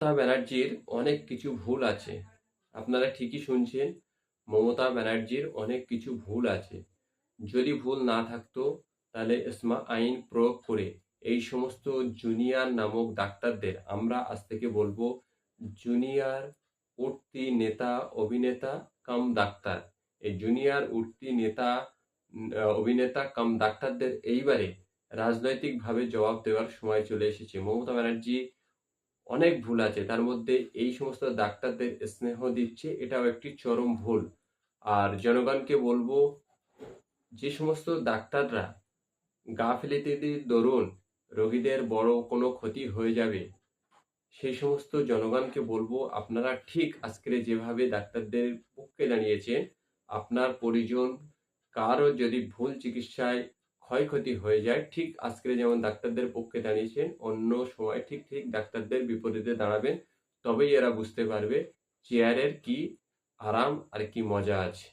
মমতা ব্যানার্জির অনেক কিছু ভুল আছে। আপনারা ঠিকই শুনছেন, মমতা ব্যানার্জির অনেক কিছু ভুল আছে। যদি ভুল না থাকতো, তাহলে এসমা আইন প্রয়োগ করে এই সমস্ত জুনিয়র নামক ডাক্তারদের আমরা আজ থেকে বলব, জুনিয়র উঠতি নেতা, অভিনেতা কাম ডাক্তার। এই জুনিয়র উঠতি নেতা, অভিনেতা কাম ডাক্তারদের এইবারে রাজনৈতিকভাবে জবাব দেওয়ার সময় চলে এসেছে। মমতা ব্যানার্জি অনেক ভুল আছে। তার মধ্যে এই সমস্ত ডাক্তারদের স্নেহ দিচ্ছে, এটাও একটি চরম ভুল। আর জনগণকে বলব, যে সমস্ত ডাক্তাররা গাফিলতির দরুন, রোগীদের বড় কোনো ক্ষতি হয়ে যাবে, সেই সমস্ত জনগণকে বলব, আপনারা ঠিক আজকের যেভাবে ডাক্তারদের পক্ষে দাঁড়িয়েছেন, আপনার পরিজন, কারও যদি ভুল চিকিৎসায় ক্ষয়ক্ষতি হয়ে যায়। ঠিক আজকে যেমন ডাক্তারদের পক্ষে দাঁড়িয়েছেন, অন্য সময় ঠিক ঠিক ডাক্তারদের বিপরীতে দাঁড়াবেন, তবেই এরা বুঝতে পারবে চেয়ারের কি আরাম আর কি মজা আছে।